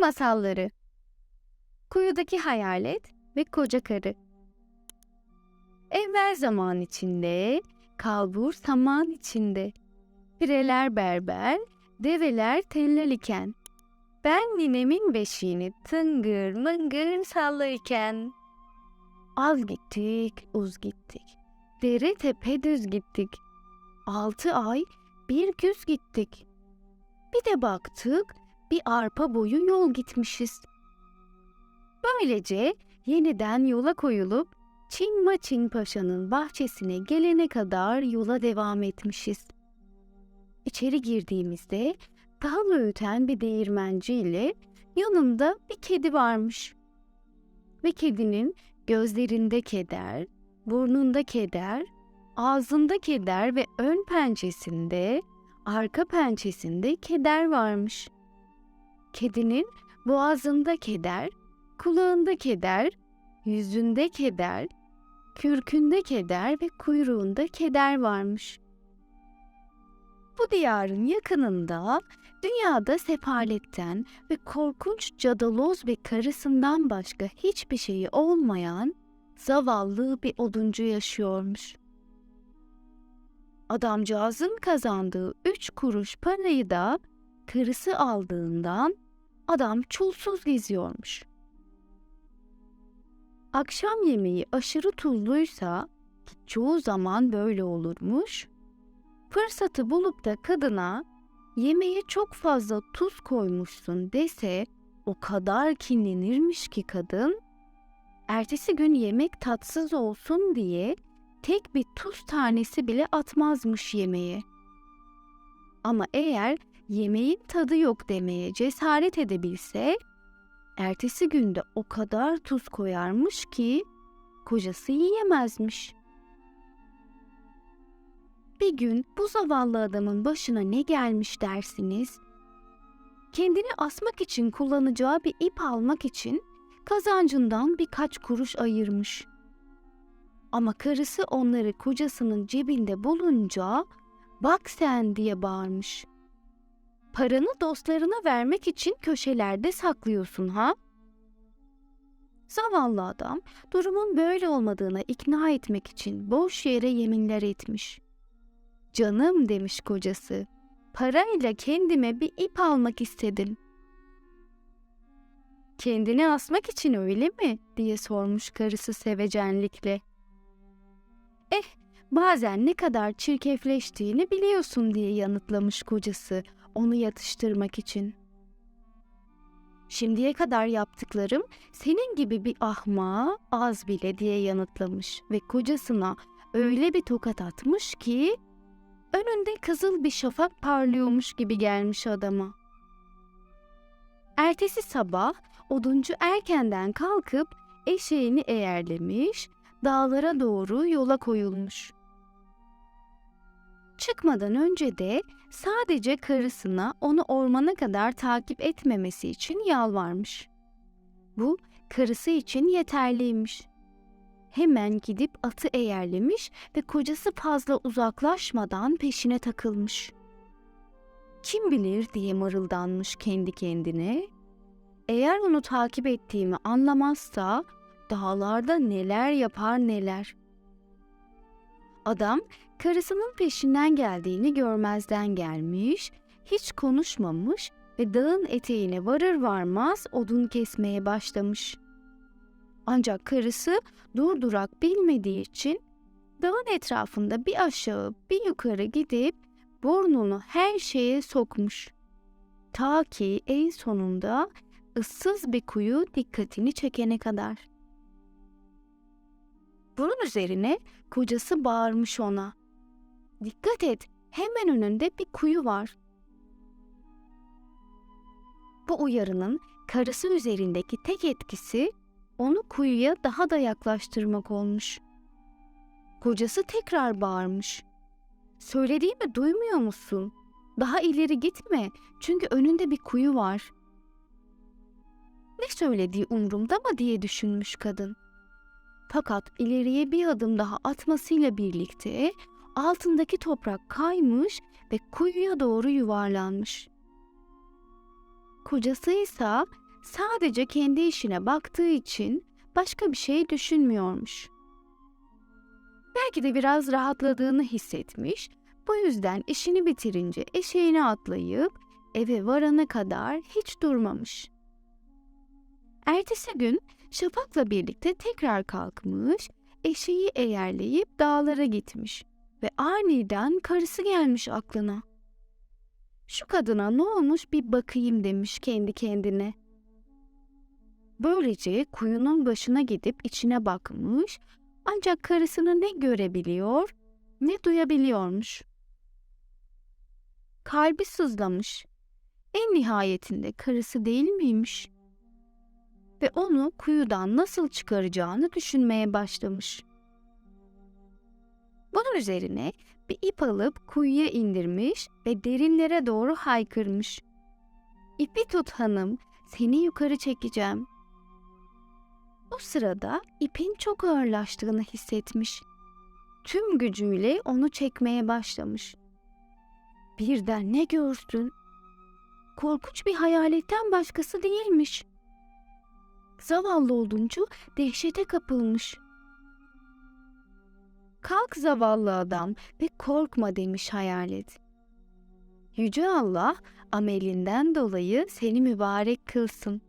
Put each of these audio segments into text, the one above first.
Masalları. Kuyudaki hayalet ve koca karı. Evvel zaman içinde, kalbur saman içinde. Pireler berber, develer tellal iken. Ben ninemin beşiğini tıngır mıngır sallarken. Az gittik, uz gittik. Dere tepe düz gittik. Altı ay bir güz gittik. Bir de baktık bir arpa boyu yol gitmişiz. Böylece yeniden yola koyulup Çin Maçin Paşa'nın bahçesine gelene kadar yola devam etmişiz. İçeri girdiğimizde tahıl öğüten bir değirmenci ile yanında bir kedi varmış. Ve kedinin gözlerinde keder, burnunda keder, ağzında keder ve ön pençesinde, arka pençesinde keder varmış. Kedinin boğazında keder, kulağında keder, yüzünde keder, kürkünde keder ve kuyruğunda keder varmış. Bu diyarın yakınında dünyada sefaletten ve korkunç cadaloz ve karısından başka hiçbir şeyi olmayan zavallı bir oduncu yaşıyormuş. Adamcağızın kazandığı üç kuruş parayı da karısı aldığından adam çulsuz geziyormuş. Akşam yemeği aşırı tuzluysa çoğu zaman böyle olurmuş. Fırsatı bulup da kadına yemeğe çok fazla tuz koymuşsun dese o kadar kinlenirmiş ki kadın ertesi gün yemek tatsız olsun diye tek bir tuz tanesi bile atmazmış yemeğe. Ama eğer yemeğin tadı yok demeye cesaret edebilse, ertesi günde o kadar tuz koyarmış ki kocası yiyemezmiş. Bir gün bu zavallı adamın başına ne gelmiş dersiniz? Kendini asmak için kullanacağı bir ip almak için kazancından birkaç kuruş ayırmış. Ama karısı onları kocasının cebinde bulunca bak sen diye bağırmış. Paranı dostlarına vermek için köşelerde saklıyorsun ha? Zavallı adam durumun böyle olmadığına ikna etmek için boş yere yeminler etmiş. Canım demiş kocası. Parayla kendime bir ip almak istedim. Kendini asmak için öyle mi? diye sormuş karısı sevecenlikle. Eh, bazen ne kadar çirkefleştiğini biliyorsun diye yanıtlamış kocası onu yatıştırmak için. Şimdiye kadar yaptıklarım senin gibi bir ahmağa az bile diye yanıtlamış ve kocasına öyle bir tokat atmış ki önünde kızıl bir şafak parlıyormuş gibi gelmiş adama. Ertesi sabah oduncu erkenden kalkıp eşeğini eğerlemiş, dağlara doğru yola koyulmuş. Çıkmadan önce de sadece karısına onu ormana kadar takip etmemesi için yalvarmış. Bu karısı için yeterliymiş. Hemen gidip atı eğerlemiş ve kocası fazla uzaklaşmadan peşine takılmış. Kim bilir diye mırıldanmış kendi kendine. Eğer onu takip ettiğimi anlamazsa dağlarda neler yapar neler. Adam karısının peşinden geldiğini görmezden gelmiş, hiç konuşmamış ve dağın eteğine varır varmaz odun kesmeye başlamış. Ancak karısı durdurak bilmediği için dağın etrafında bir aşağı bir yukarı gidip burnunu her şeye sokmuş. Ta ki en sonunda ıssız bir kuyu dikkatini çekene kadar. Bunun üzerine kocası bağırmış ona. Dikkat et, hemen önünde bir kuyu var. Bu uyarının karısı üzerindeki tek etkisi onu kuyuya daha da yaklaştırmak olmuş. Kocası tekrar bağırmış. Söylediğimi duymuyor musun? Daha ileri gitme çünkü önünde bir kuyu var. Ne söylediği umrumda mı diye düşünmüş kadın. Fakat ileriye bir adım daha atmasıyla birlikte altındaki toprak kaymış ve kuyuya doğru yuvarlanmış. Kocası ise sadece kendi işine baktığı için başka bir şey düşünmüyormuş. Belki de biraz rahatladığını hissetmiş. Bu yüzden işini bitirince eşeğine atlayıp eve varana kadar hiç durmamış. Ertesi gün Şafak'la birlikte tekrar kalkmış, eşeği eğerleyip dağlara gitmiş ve aniden karısı gelmiş aklına. Şu kadına ne olmuş bir bakayım demiş kendi kendine. Böylece kuyunun başına gidip içine bakmış ancak karısını ne görebiliyor ne duyabiliyormuş. Kalbi sızlamış. En nihayetinde karısı değil miymiş? Ve onu kuyudan nasıl çıkaracağını düşünmeye başlamış. Bunun üzerine bir ip alıp kuyuya indirmiş ve derinlere doğru haykırmış. İpi tut hanım, seni yukarı çekeceğim. O sırada ipin çok ağırlaştığını hissetmiş. Tüm gücüyle onu çekmeye başlamış. Birden ne görsün? Korkunç bir hayaletten başkası değilmiş. Zavallı oduncu dehşete kapılmış. Kalk zavallı adam ve korkma demiş hayalet. Yüce Allah amelinden dolayı seni mübarek kılsın.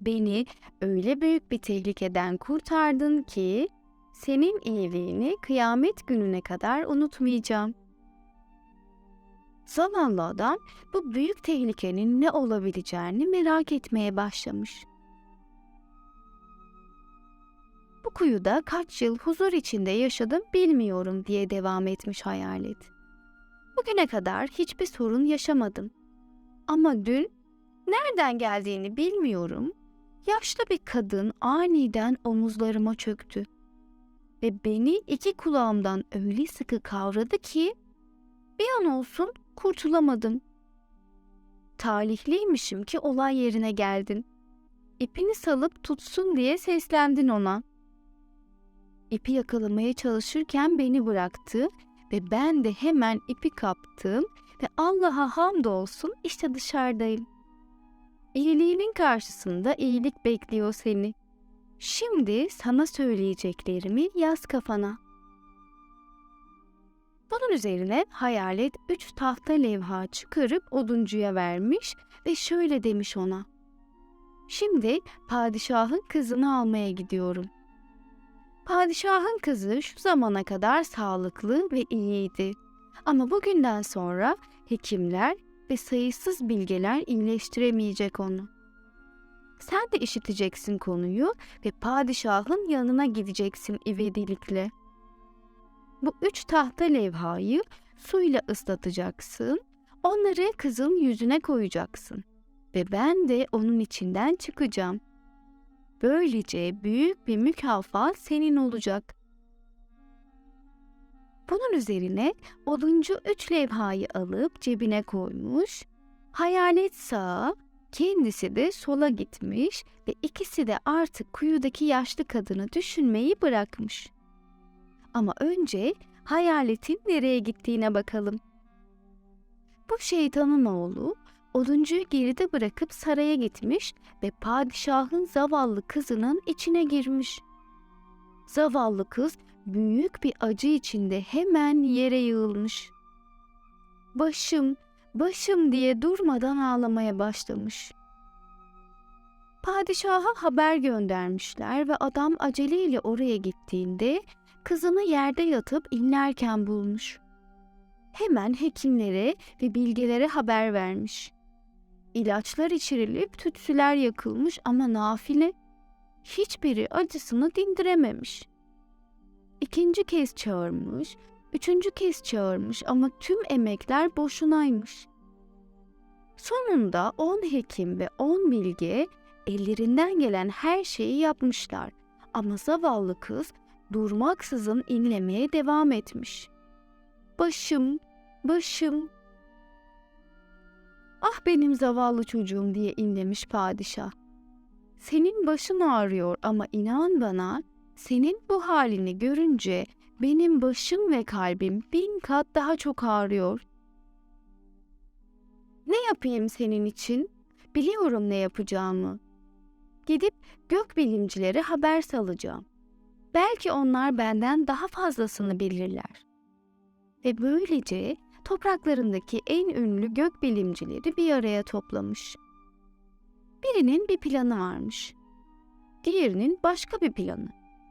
Beni öyle büyük bir tehlikeden kurtardın ki senin iyiliğini kıyamet gününe kadar unutmayacağım. Zavallı adam bu büyük tehlikenin ne olabileceğini merak etmeye başlamış. Bu kuyuda kaç yıl huzur içinde yaşadım bilmiyorum diye devam etmiş hayalet. Bugüne kadar hiçbir sorun yaşamadım. Ama dün nereden geldiğini bilmiyorum. Yaşlı bir kadın aniden omuzlarıma çöktü ve beni iki kulağımdan öyle sıkı kavradı ki bir an olsun kurtulamadım. Talihliymişim ki olay yerine geldin. İpini salıp tutsun diye seslendin ona. İpi yakalamaya çalışırken beni bıraktı ve ben de hemen ipi kaptım ve Allah'a hamdolsun işte dışarıdayım. İyiliğinin karşısında iyilik bekliyor seni. Şimdi sana söyleyeceklerimi yaz kafana. Bunun üzerine hayalet üç tahta levha çıkarıp oduncuya vermiş ve şöyle demiş ona. Şimdi padişahın kızını almaya gidiyorum. Padişahın kızı şu zamana kadar sağlıklı ve iyiydi. Ama bugünden sonra hekimler ve sayısız bilgeler iyileştiremeyecek onu. Sen de işiteceksin konuyu ve padişahın yanına gideceksin ivedilikle. Bu üç tahta levhayı suyla ıslatacaksın, onları kızın yüzüne koyacaksın ve ben de onun içinden çıkacağım. Böylece büyük bir mükafat senin olacak. Bunun üzerine oduncu üç levhayı alıp cebine koymuş, hayalet sağa, kendisi de sola gitmiş ve ikisi de artık kuyudaki yaşlı kadını düşünmeyi bırakmış. Ama önce hayaletin nereye gittiğine bakalım. Bu şeytanın oğlu oduncuyu geride bırakıp saraya gitmiş ve padişahın zavallı kızının içine girmiş. Zavallı kız büyük bir acı içinde hemen yere yığılmış. Başım, başım diye durmadan ağlamaya başlamış. Padişaha haber göndermişler ve adam aceleyle oraya gittiğinde kızını yerde yatıp inlerken bulmuş. Hemen hekimlere ve bilgelere haber vermiş. İlaçlar içirilip tütsüler yakılmış ama nafile hiçbiri acısını dindirememiş. İkinci kez çağırmış, üçüncü kez çağırmış ama tüm emekler boşunaymış. Sonunda on hekim ve on bilge ellerinden gelen her şeyi yapmışlar ama zavallı kız durmaksızın inlemeye devam etmiş. Başım, başım. Ah benim zavallı çocuğum diye inlemiş padişah. Senin başın ağrıyor ama inan bana senin bu halini görünce benim başım ve kalbim bin kat daha çok ağrıyor. Ne yapayım senin için? Biliyorum ne yapacağımı. Gidip gök bilimcilere haber salacağım. Belki onlar benden daha fazlasını bilirler. Ve böylece topraklarındaki en ünlü gök bilimcileri bir araya toplamış. Birinin bir planı varmış. Diğerinin başka bir planı.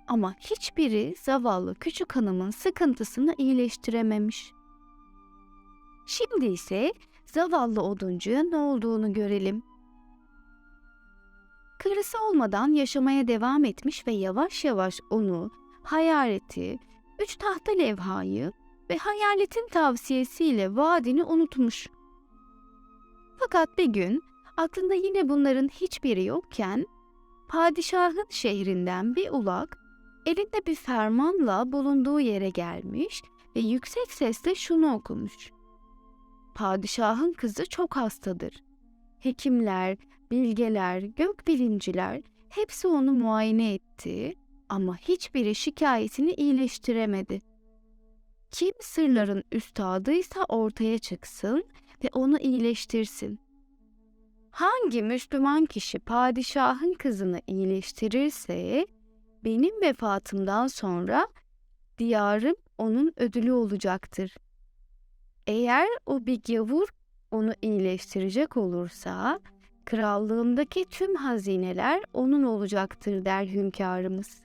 Ama hiçbiri zavallı küçük hanımın sıkıntısını iyileştirememiş. Şimdi ise zavallı oduncuya ne olduğunu görelim. Karısı olmadan yaşamaya devam etmiş ve yavaş yavaş onu, hayaleti, üç tahta levhayı ve hayaletin tavsiyesiyle vaadini unutmuş. Fakat bir gün aklında yine bunların hiçbiri yokken padişahın şehrinden bir ulak elinde bir fermanla bulunduğu yere gelmiş ve yüksek sesle şunu okumuş. Padişahın kızı çok hastadır. Hekimler, bilgeler, gökbilimciler hepsi onu muayene etti ama hiçbiri şikayetini iyileştiremedi. Kim sırların üstadıysa ortaya çıksın ve onu iyileştirsin. Hangi Müslüman kişi padişahın kızını iyileştirirse benim vefatımdan sonra diyarım onun ödülü olacaktır. Eğer o bir gavur onu iyileştirecek olursa krallığımdaki tüm hazineler onun olacaktır der hünkârımız.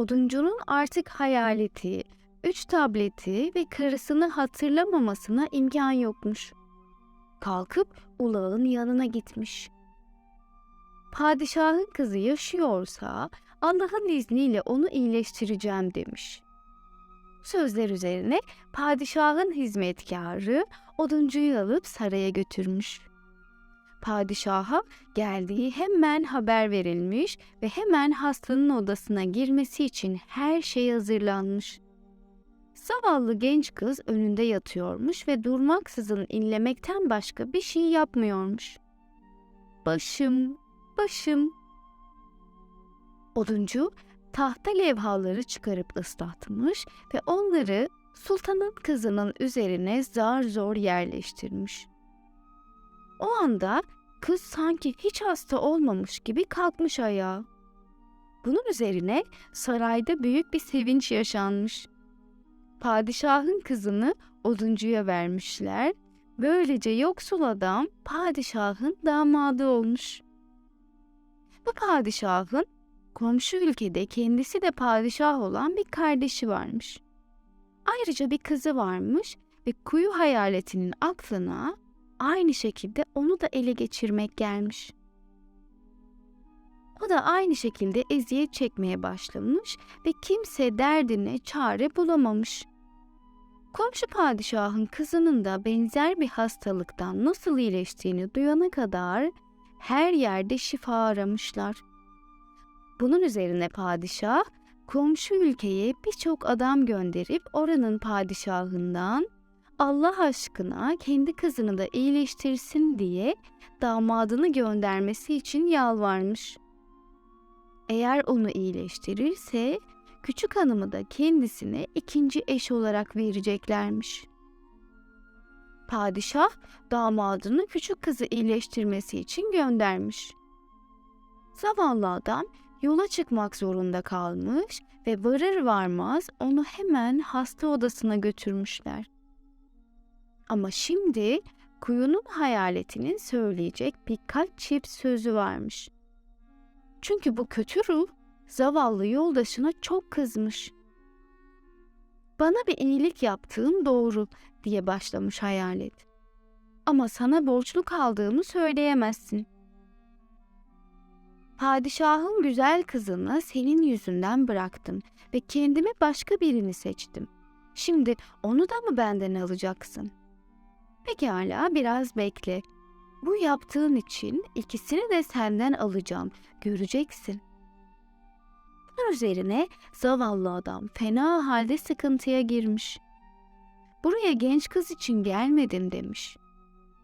Oduncunun artık hayaleti, üç tableti ve karısını hatırlamamasına imkan yokmuş. Kalkıp ulağın yanına gitmiş. Padişahın kızı yaşıyorsa Allah'ın izniyle onu iyileştireceğim demiş. Sözler üzerine padişahın hizmetkarı oduncuyu alıp saraya götürmüş. Padişaha geldiği hemen haber verilmiş ve hemen hastanın odasına girmesi için her şey hazırlanmış. Zavallı genç kız önünde yatıyormuş ve durmaksızın inlemekten başka bir şey yapmıyormuş. Başım, başım. Oduncu tahta levhaları çıkarıp ıslatmış ve onları sultanın kızının üzerine zar zor yerleştirmiş. O anda kız sanki hiç hasta olmamış gibi kalkmış ayağa. Bunun üzerine sarayda büyük bir sevinç yaşanmış. Padişahın kızını oduncuya vermişler. Böylece yoksul adam padişahın damadı olmuş. Bu padişahın komşu ülkede kendisi de padişah olan bir kardeşi varmış. Ayrıca bir kızı varmış ve kuyu hayaletinin aklına aynı şekilde onu da ele geçirmek gelmiş. O da aynı şekilde eziyet çekmeye başlamış ve kimse derdine çare bulamamış. Komşu padişahın kızının da benzer bir hastalıktan nasıl iyileştiğini duyana kadar her yerde şifa aramışlar. Bunun üzerine padişah komşu ülkeye birçok adam gönderip oranın padişahından Allah aşkına kendi kızını da iyileştirsin diye damadını göndermesi için yalvarmış. Eğer onu iyileştirirse küçük hanımı da kendisine ikinci eş olarak vereceklermiş. Padişah damadını küçük kızı iyileştirmesi için göndermiş. Zavallı adam yola çıkmak zorunda kalmış ve varır varmaz onu hemen hasta odasına götürmüşler. Ama şimdi kuyunun hayaletinin söyleyecek birkaç çift sözü varmış. Çünkü bu kötü ruh zavallı yoldaşına çok kızmış. Bana bir iyilik yaptığın doğru diye başlamış hayalet. Ama sana borçlu kaldığımı söyleyemezsin. Padişahın güzel kızını senin yüzünden bıraktım ve kendime başka birini seçtim. Şimdi onu da mı benden alacaksın? Pekala biraz bekle. Bu yaptığın için ikisini de senden alacağım. Göreceksin. Bunun üzerine zavallı adam fena halde sıkıntıya girmiş. Buraya genç kız için gelmedim demiş.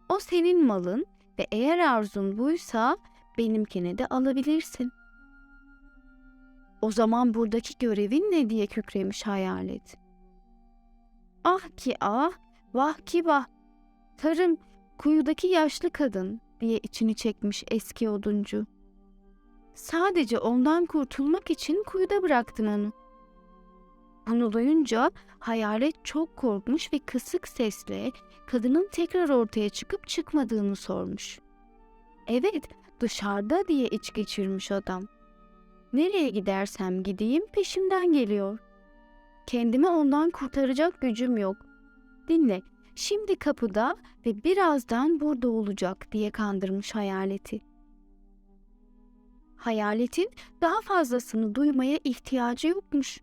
O senin malın ve eğer arzun buysa benimkini de alabilirsin. O zaman buradaki görevin ne diye kükremiş hayalet. Ah ki ah, vah ki vah. Tarım kuyudaki yaşlı kadın diye içini çekmiş eski oduncu. Sadece ondan kurtulmak için kuyuda bıraktın onu. Bunu duyunca hayalet çok korkmuş ve kısık sesle kadının tekrar ortaya çıkıp çıkmadığını sormuş. Evet, dışarıda diye iç geçirmiş adam. Nereye gidersem gideyim peşimden geliyor. Kendimi ondan kurtaracak gücüm yok. Dinle, şimdi kapıda ve birazdan burada olacak diye kandırmış hayaleti. Hayaletin daha fazlasını duymaya ihtiyacı yokmuş.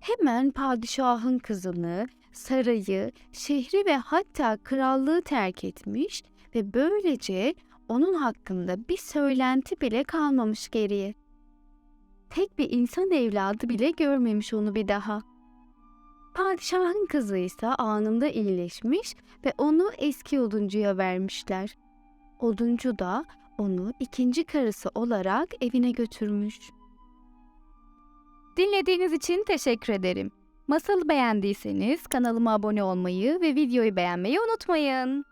Hemen padişahın kızını, sarayı, şehri ve hatta krallığı terk etmiş ve böylece onun hakkında bir söylenti bile kalmamış geriye. Tek bir insan evladı bile görmemiş onu bir daha. Padişahın kızı ise anında iyileşmiş ve onu eski oduncuya vermişler. Oduncu da onu ikinci karısı olarak evine götürmüş. Dinlediğiniz için teşekkür ederim. Masalı beğendiyseniz kanalıma abone olmayı ve videoyu beğenmeyi unutmayın.